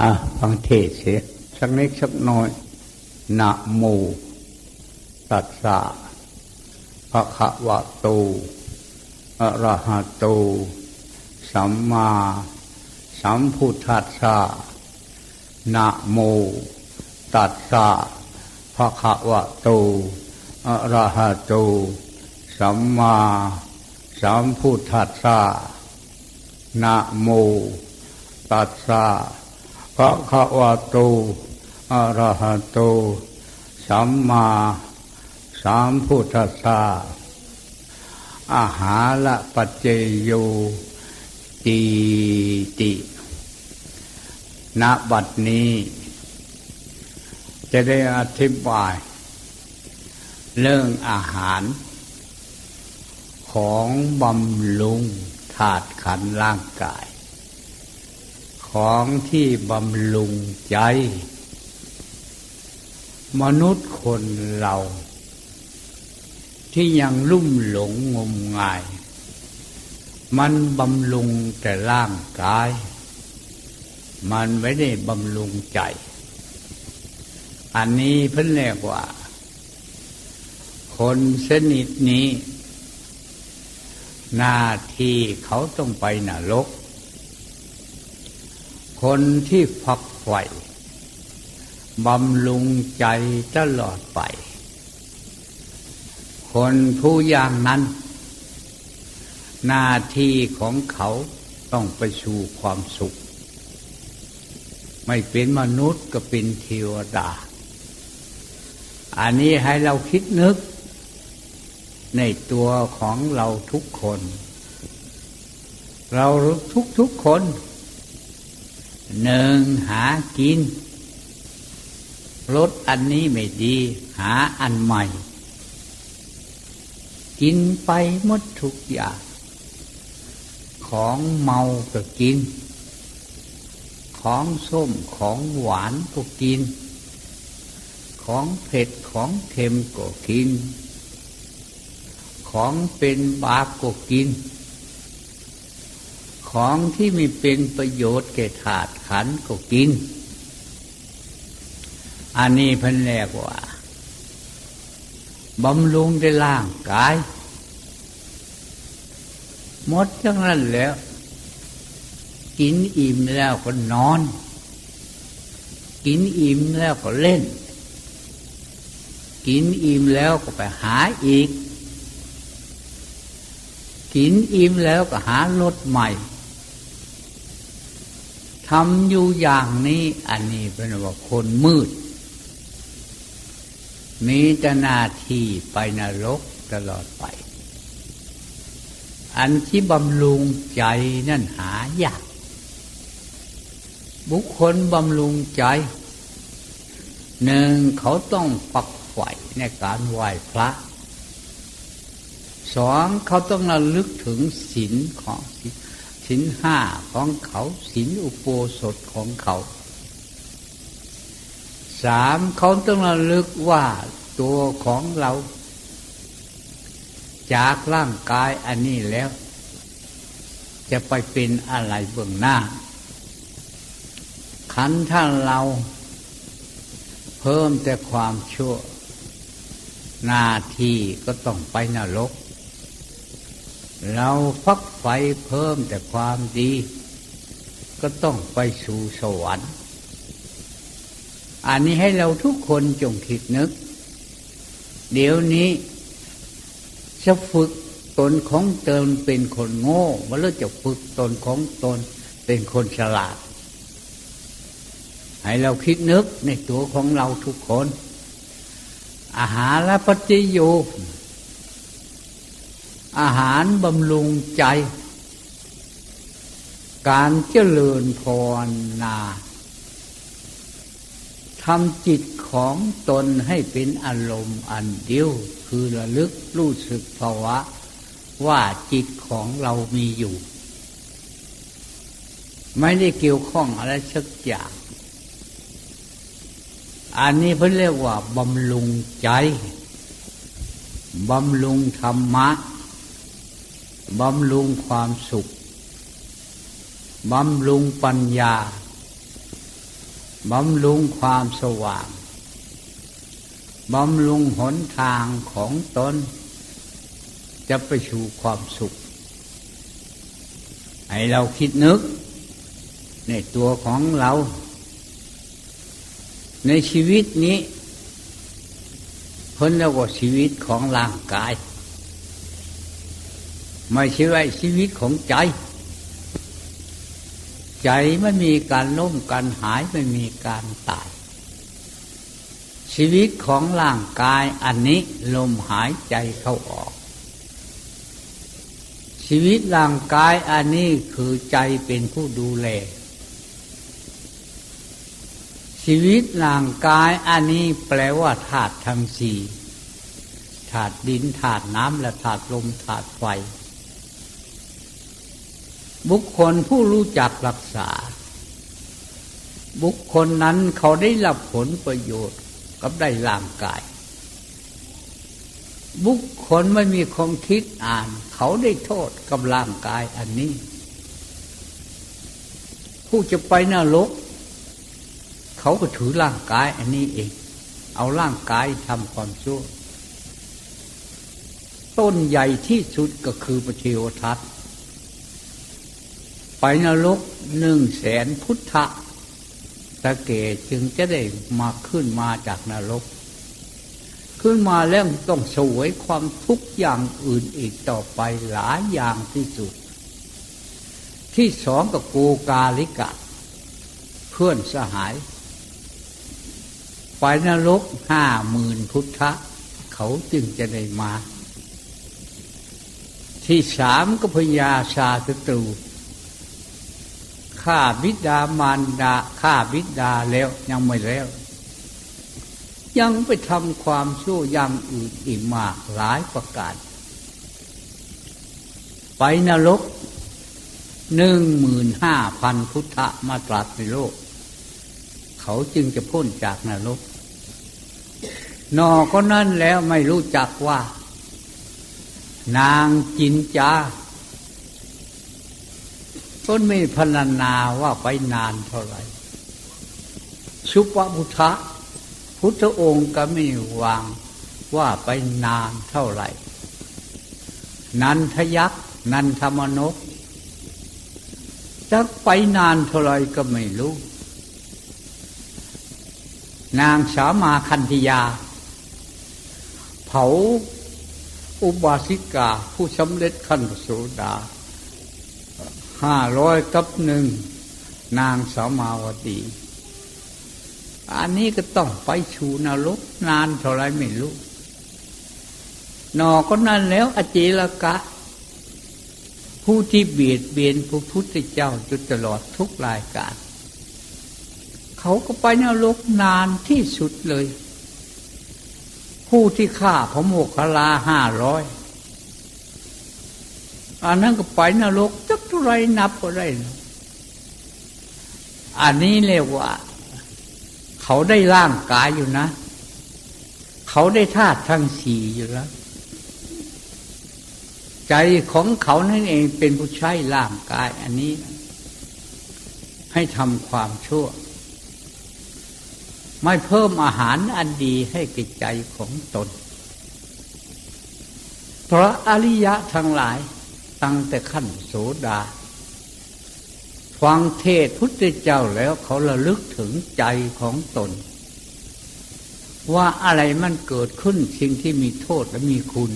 อะฟังเทศเสียสักนิดสักหน่อยนะโมตัสสะภะคะวะโตอะระหะโต สัมมาสัมพุทธัสสะนะโมตัสสะภะคะวะโตอะระหะโต สัมมาสัมพุทธัสสะนะโมตัสสะ ภะคะวะโตอรหะโตสัมมาสัมพุทธสสะอาหาระปัจเจโยตีติณบัดนี้ จะได้อธิบาย เรื่องอาหาร ของบำรุงธาตุขันร่างกาย ของที่บำรุงใจ มนุษย์คนเรา ที่ยังลุ่มหลงงมงาย มันบำรุงแต่ร่างกาย มันไม่ได้บำรุงใจ อันนี้เพิ่นเรียกว่า คนสนิทนี้ หน้าที่เขาต้องไปนรก คนที่ฝักใฝ่บำรุงใจตลอดไป คนผู้อย่างนั้น หน้าที่ของเขาต้องไปสู่ความสุข ไม่เป็นมนุษย์ก็เป็นเทวดา อันนี้ให้เราคิดนึก ในตัวของเราทุกคน เราทุกทุกคน หนึ่งหากินรถอันนี้ไม่ดี หาอันใหม่ กินไปหมดทุกอย่างของเมาก็กิน ของส้มของหวานก็กิน ของเผ็ดของเค็มก็กิน ของเป็นบาปก็กิน ของที่มีเป็นประโยชน์แก่ถาดขันก็กิน อันนี้พิ่นเรียกว่าบำรุงในร่างกายหมดจังนั้นแล้ว กินอิ่มแล้วก็นอน กินอิ่มแล้วก็เล่น กินอิ่มแล้วก็ไปหาอีก กินอิ่มแล้วก็หารถใหม่ ทำอยู่อย่างนี้อันนี้เป็นว่าคนมืด มีแต่หน้าที่ไปนรกตลอดไป อันที่บำรุงใจนั่นหายาก บุคคลบำรุงใจ หนึ่งเขาต้องปักไฝในการไหว้พระสองเขาต้องระลึกถึงศีลของศีล สินห้าของเขาศีลอุโบสถของเขาสามเขาต้องระลึกว่าตัวของเรา จากร่างกายอันนี้แล้ว จะไปเป็นอะไรเบื้องหน้า ขันท่านเรา เพิ่มแต่ความชั่ว นาทีก็ต้องไปนรก เราฟักไฟเพิ่มแต่ความดี ก็ต้องไปสู่สวรรค์ อันนี้ให้เราทุกคนจงคิดนึก เดี๋ยวนี้จะฝึกตนของตนเป็นคนโง่ว่าเราจะฝึกตนของตนเป็นคนฉลาด ให้เราคิดนึกในตัวของเราทุกคน อาหารและปฏิโย อาหารบำรุงใจ การเจริญพรนาทำจิตของตนให้เป็นอารมณ์อันเดียว คือระลึกรู้สึกภาวะ ว่าจิตของเรามีอยู่ ไม่ได้เกี่ยวข้องอะไรสักอย่าง อันนี้เพิ่นเรียกว่าบำรุงใจ บำรุงธรรมะ บำรุงความสุข บำรุงปัญญา บำรุงความสว่าง บำรุงหนทางของตน จะไปสู่ความสุข ให้เราคิดนึก ในตัวของเรา ในชีวิตนี้พ้นแล้วก็ชีวิตของร่างกาย ไม่ใช่ว่าชีวิตของใจ ใจไม่มีการล้มการหายไม่มีการตาย ชีวิตของร่างกายอันนี้ลมหายใจเข้าออก ชีวิตร่างกายอันนี้คือใจเป็นผู้ดูแลชีวิตร่างกายอันนี้แปลว่าธาตุทั้งสี่ธาตุดินธาตุน้ำและธาตุลมธาตุไฟ บุคคลผู้รู้จักรักษา บุคคลนั้นเขาได้รับผลประโยชน์กับได้ร่างกาย บุคคลไม่มีความคิดอ่าน เขาได้โทษกับร่างกายอันนี้ ผู้จะไปนรกเขาก็ถือร่างกายอันนี้เอง เอาร่างกายทำความชั่ว ต้นใหญ่ที่สุดก็คือพระเทวทัต ไปนรกหนึ่งแสนพุทธะตะเกจึงจะได้มาขึ้นมาจากนรก ขึ้นมาแล้วต้องสวยความทุกข์อย่างอื่นอีกต่อไปหลายอย่างที่สุด ที่สองกับโกกาลิกะ เพื่อนสหาย ไปนรกห้าหมื่นพุทธะ เขาจึงจะได้มา ที่สามก็พญาชาตตรู ฆ่าบิดามารดาฆ่าบิดาแล้วยังไม่แล้ว ยังไปทำความชั่วยังอื่นอีกมากหลายประการไปนรกหนึ่งหมื่นห้าพันพุทธะมาตรัสในโลก เขาจึงจะพ้นจากนรก นอก็นั่นแล้วไม่รู้จักว่า นางจินจา ต้นไม่พรรณนาว่าไปนานเท่าไหร่ชุปพุทธะพุทธองค์ก็ไม่วางว่าไปนานเท่าไหร่ นันทยักษ์นันธรรมนกจะไปนานเท่าไรก็ไม่รู้ นางสามาคันธยา เผาอุบาสิกาผู้สำเร็จขั้นโสดา ห้าร้อยกับหนึ่งนางสามาวดี อันนี้ก็ต้องไปชูนรกนานเท่าไรไม่รู้ นอก็นั่นแล้วอเจลกะ ผู้ที่เบียดเบียนพระพุทธเจ้าจุดตลอดทุกรายการ เขาก็ไปนรกนานที่สุดเลย ผู้ที่ฆ่าพระโมคคัลลาห้าร้อย อันนั้นก็ไปนรกจักเท่าไรนับก็ได้ อันนี้เรียกว่า เขาได้ร่างกายอยู่นะ เขาได้ธาตุทั้งสี่อยู่แล้ว ใจของเขานั่นเองเป็นผู้ใช้ร่างกาย อันนี้ ให้ทำความชั่ว ไม่เพิ่มอาหารอันดีให้แก่ใจของตน เพราะอริยะทั้งหลาย ตั้งแต่ขั้นโสดา ฟังเทศพุทธเจ้าแล้วเขาระลึกถึงใจของตน ว่าอะไรมันเกิดขึ้นสิ่งที่มีโทษและมีคุณ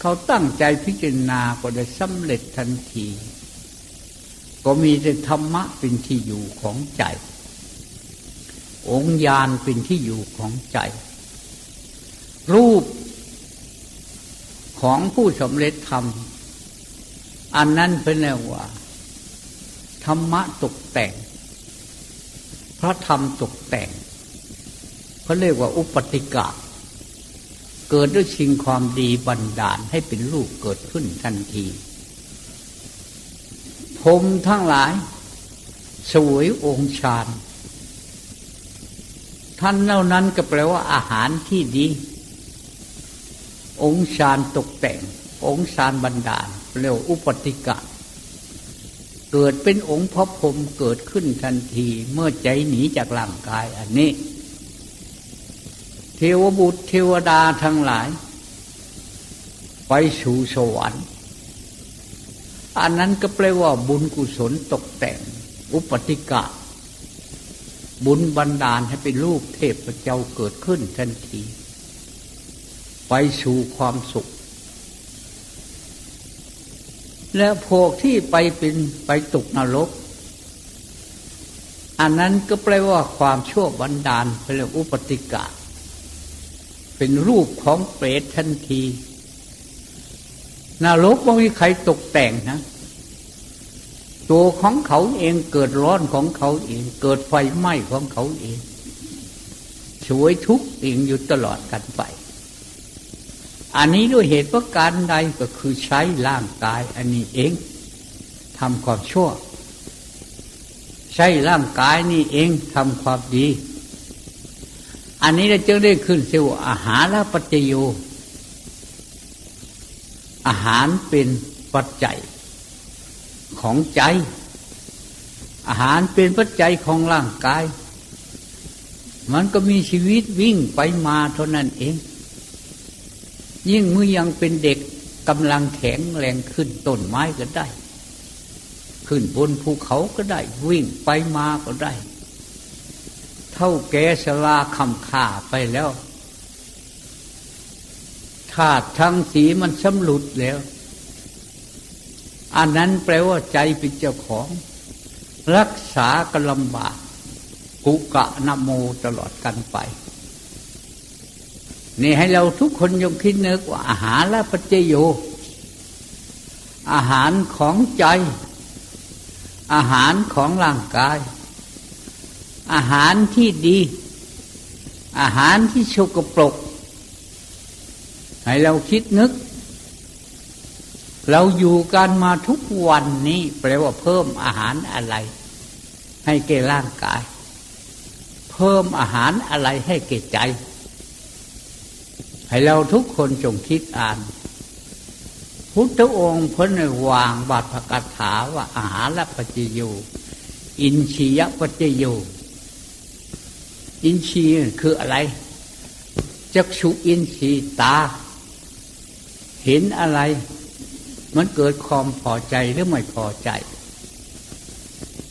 เขาตั้งใจพิจารณาก็ได้สำเร็จทันที ก็มีแต่ธรรมะเป็นที่อยู่ของใจ องค์ญาณเป็นที่อยู่ของใจ รูปของผู้สำเร็จธรรม อันนั้นเป็นแนวว่า ธรรมะตกแต่ง พระธรรมตกแต่งเขาเรียกว่าอุปติกะเกิดด้วยชิงความดีบันดาลให้เป็นลูกเกิดขึ้นทันทีพรมทั้งหลายสวยองค์ฌานท่านเหล่านั้นก็แปลว่าอาหารที่ดี องค์ฌานตกแต่ง องค์ฌานบันดาล เรียกอุปติกะ เกิดเป็นองค์พระพรหมเกิดขึ้นทันที เมื่อใจหนีจากร่างกายอันนี้ เทวบุตรเทวดาทั้งหลาย ไปสู่สวรรค์ อันนั้นก็แปลว่าบุญกุศลตกแต่ง อุปติกะ บุญบันดาลให้เป็นลูกเทพเจ้าเกิดขึ้นทันที ไปสู่ความสุข และพวกที่ไปเป็นไปตกนรก อันนั้นก็แปลว่าความชั่วบันดาลเป็นอุปติกะ เป็นรูปของเปรตทันทีนรกไม่มีใครตกแต่งนะตัวของเขาเองเกิดร้อนของเขาเอง เกิดไฟไหม้ของเขาเองช่วยทุกข์เองอยู่ตลอดกันไป อันนี้ด้วยเหตุว่าการใดก็คือใช้ร่างกายอันนี้เองทำความชั่ว ใช้ร่างกายนี่เองทำความดี อันนี้เราจึงได้ขึ้นเสียวอาหารและปัจจโยอาหารเป็นปัจจัยของใจ อาหารเป็นปัจจัยของร่างกาย มันก็มีชีวิตวิ่งไปมาเท่านั้นเอง ยิ่งเมื่อยังเป็นเด็กกำลังแข็งแรงขึ้นต้นไม้ก็ได้ ขึ้นบนภูเขาก็ได้ วิ่งไปมาก็ได้ เท่าแกสลาคำข่าไปแล้วธาตุทั้งสีมันสำลุดแล้ว อันนั้นแปลว่าใจเป็นเจ้าของ รักษาก็ลำบาก กุกะนโมตลอดกันไป นี่ให้เราทุกคนยงคิดนึกว่าอาหารและปัจเจโย อาหารของใจ อาหารของร่างกาย อาหารที่ดี อาหารที่ชกปรก ให้เราคิดนึก เราอยู่กันมาทุกวันนี้แปลว่าเพิ่มอาหารอะไร ให้แก่ร่างกาย เพิ่มอาหารอะไรให้แก่ใจ ให้เราทุกคนจงคิดอ่าน พุทธองค์พ้นวางบาทประกาถาว่าอาหารและปัจจโยอินชียปัจจโยอินชีคืออะไรจักษุอินทรีตา เห็นอะไร มันเกิดความพอใจหรือไม่พอใจ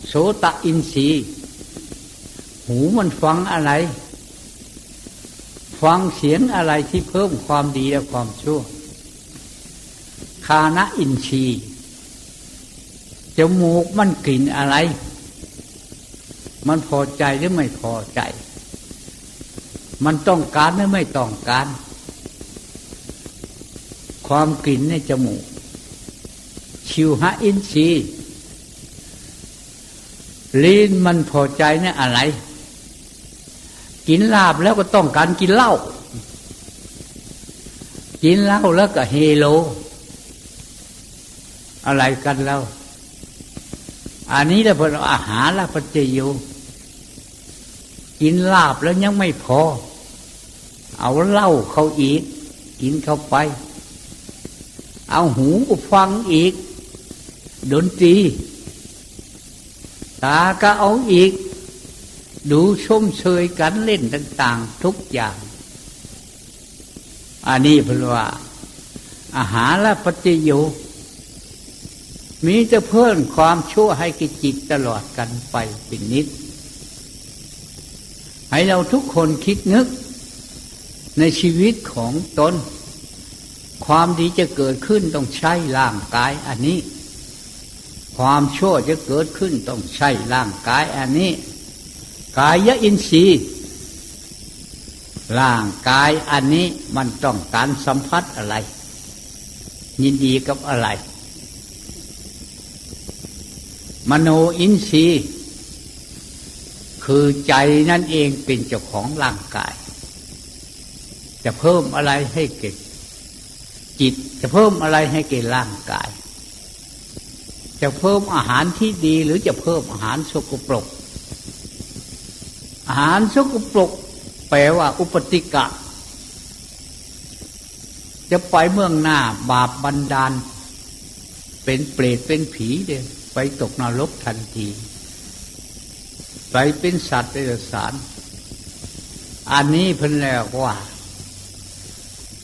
โสตอินทรีหูมันฟังอะไร ฟังเสียงอะไรที่เพิ่มความดีและความชั่ว คานะอินทรีจมูกมันกลิ่นอะไร มันพอใจหรือไม่พอใจ มันต้องการหรือไม่ต้องการ ความกลิ่นในจมูก ชิวหาอินทรีย์ลิ้นมันพอใจเนี่อะไร กินลาบแล้วก็ต้องการกินเหล้ากินเหล้าแล้วก็เฮโล อะไรกันแล้ว อันนี้เราเป็นอาหารละปัจเจโยกินลาบแล้วยังไม่พอ เอาเหล้าเขาอีก กินเข้าไป เอาหูฟังอีก ดนตรี ตาก็เอาอีก ดูชมเชยกันเล่นต่าง ๆ ทุกอย่าง อันนี้เพราะว่า อาหารและปฏิโยมีจะเพิ่มความชั่วให้กิจิตตลอดกันไปเป็นนิด ให้เราทุกคนคิดนึก ในชีวิตของตน ความดีจะเกิดขึ้นต้องใช้ร่างกายอันนี้ ความชั่วจะเกิดขึ้นต้องใช้ร่างกายอันนี้ กายอินทรีย์ร่างกายอันนี้มันต้องการสัมผัสอะไร ยินดีกับอะไร มโนอินทรีย์คือใจนั่นเองเป็นเจ้าของร่างกาย จะเพิ่มอะไรให้เกิดจิตจะเพิ่มอะไรให้เกิดร่างกาย จะเพิ่มอาหารที่ดีหรือจะเพิ่มอาหารสกปรก หารสกปรกแปลว่าอุปติกะ จะไปเมืองหน้าบาปบันดาล เป็นเปรตเป็นผีเดียไปไปตกนรกทันที ไปเป็นสัตว์เดรัจฉาน อันนี้เพิ่นแล้วว่า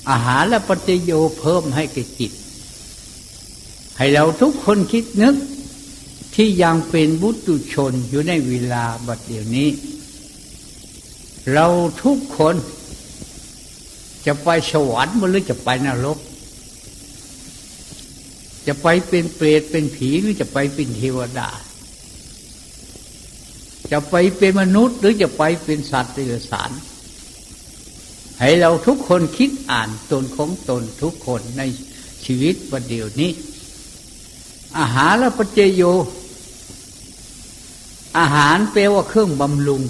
อาหารและปฏิโยเพิ่มให้แก่จิต ให้เราทุกคนคิดนึกที่ยังเป็นบุตุชนอยู่ในเวลาบัดเดี๋ยวนี้ เราทุกคนจะไปสวรรค์หรือจะไปนรก จะไปเป็นเปรตเป็นผีหรือจะไปเป็นเทวดา จะไปเป็นมนุษย์หรือจะไปเป็นสัตว์เดรัจฉาน ให้เราทุกคนคิดอ่านตนของตนทุกคนในชีวิตวันเดียวนี้ อาหารและปัจเจโย อาหารแปลว่าเครื่องบำรุง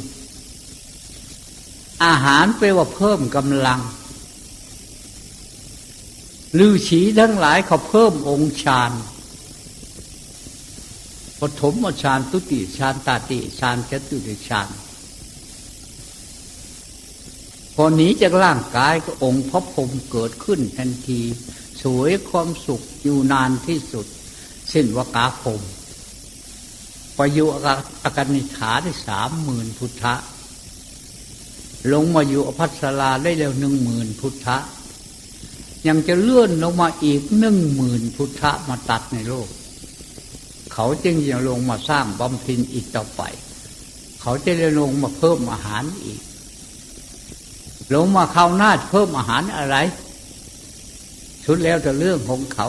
อาหารแปลว่าเพิ่มกำลังลือฉีทั้งหลายเขาเพิ่มองค์ฌานปฐมฌานตุติฌานตาติฌานจตุติฌานพอหนีจากร่างกายก็องค์พระพรหมเกิดขึ้นทันที สวยความสุขอยู่นานที่สุด สิ้นวากาพรมประยุอาการนิฐาได้สามหมื่นพุทธะ ลงมาอยู่อภัสราได้แล้วหนึ่งหมื่นพุทธะ ยังจะเลื่อนลงมาอีกหนึ่งหมื่นพุทธะมาตัดในโลก เขาจึงจะลงมาสร้างบำเพ็ญอีกต่อไป เขาจะได้ลงมาเพิ่มอาหารอีก ลงมาเข้าหน้าเพิ่มอาหารอะไร ชุดแล้วแต่เรื่องของเขา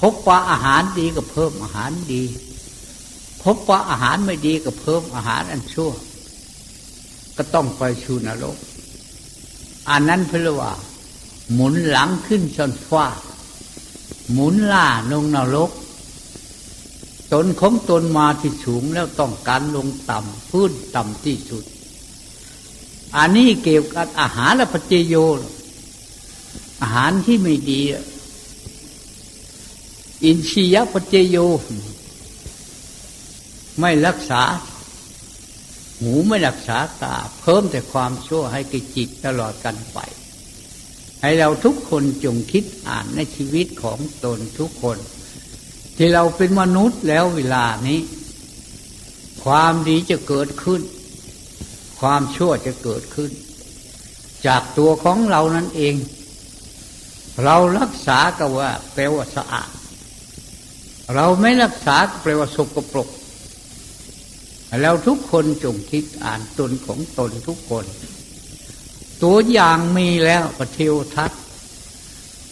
พบว่าอาหารดีก็เพิ่มอาหารดี พบว่าอาหารไม่ดีก็เพิ่มอาหารอันชั่ว ก็ต้องไปชูนรก อันนั้นเพื่อว่า หมุนหลังขึ้นชนฟ้า หมุนล่าลงนรก ตนของตนมาที่สูงแล้วต้องการลงต่ำพื้นต่ำที่สุด อันนี้เกี่ยวกับอาหารและปัจเจโย อาหารที่ไม่ดี อินทรียปัจเจโย ไม่รักษา หูไม่รักษาตา เพิ่มแต่ความชั่วให้กิจิตตลอดกันไป ให้เราทุกคนจงคิดอ่านในชีวิตของตนทุกคน ที่เราเป็นมนุษย์แล้วเวลานี้ ความดีจะเกิดขึ้น ความชั่วจะเกิดขึ้น จากตัวของเรานั่นเอง เรารักษาก็ว่าแปลว่าสะอาด เราไม่รักษาแปลว่าสกปรก แล้วทุกคนจงคิดอ่านตนของตนทุกคน ตัวอย่างมีแล้วปเทวทัต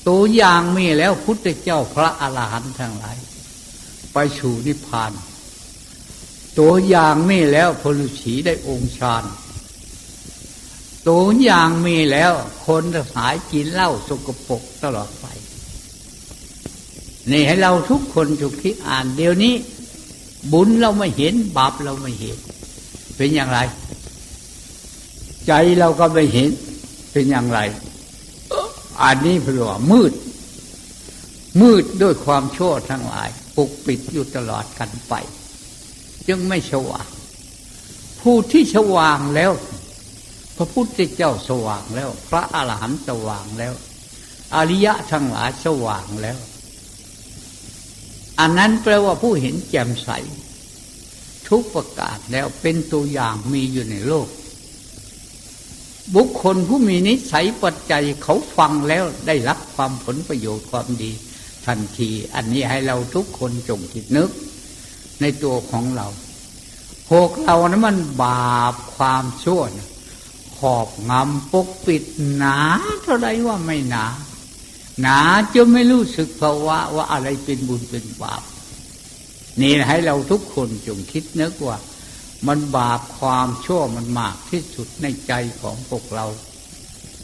ตัวอย่างมีแล้วพุทธเจ้าพระอาหารหันต์ทั้งหลาย ไปสู่นิพพาน ตัวอย่างมีแล้วพลุชีได้องค์ฌานตัวอย่างมีแล้วคนสายกินเหล้าสกปรกตลอดไป นี่ให้เราทุกคนจงคิดอ่านเดี๋ยวนี้ บุญเราไม่เห็น บาปเราไม่เห็น เป็นอย่างไร ใจเราก็ไม่เห็น เป็นอย่างไรอันนี้เพราะว่ามืด มืดด้วยความชั่วทั้งหลายปกปิดอยู่ตลอดกันไป จึงไม่สว่าง ผู้ที่สว่างแล้ว พระพุทธเจ้าสว่างแล้ว พระอาหารหันต์สว่างแล้ว อริยะทั้งหลายสว่างแล้ว อันนั้นแปลว่าผู้เห็นแจ่มใส ทุกประกาศแล้วเป็นตัวอย่างมีอยู่ในโลก บุคคลผู้มีนิสัยปัจจัยเขาฟังแล้วได้รับความผลประโยชน์ความดี ทันที อันนี้ให้เราทุกคนจงคิดนึก ในตัวของเราพวกเรานะมันบาปความชั่วขอบงำปกปิดหนาเท่าไรว่าไม่หนา หนาจนไม่รู้สึกภาวะว่าอะไรเป็นบุญเป็นบาป นี่ให้เราทุกคนจงคิดนึกว่า มันบาปความชั่วมันมากที่สุดในใจของพวกเรา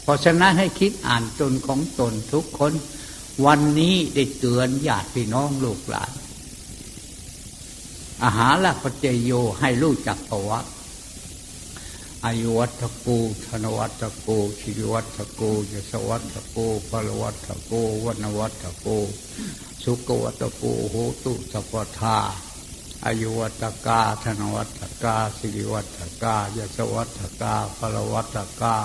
เพราะฉะนั้นให้คิดอ่านตนของตนทุกคน วันนี้ได้เตือนญาติพี่น้องลูกหลานอาหารละปัจเจโยให้รู้จักภาวะ อายุวัตโกธนวัตโกชีวัตโกยศวัตโกพลวัตโกวนวัตโกสุกวัตโกโหตุสัพทาอายุวัตกาธนวัตกาสิริวัตกายศวัตกาพลวัตกา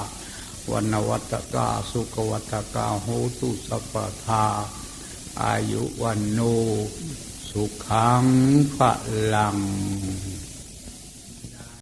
วันวัตกาสุกวัตกาโหตุสัพทาอายุวันโนสุสุขังพลัง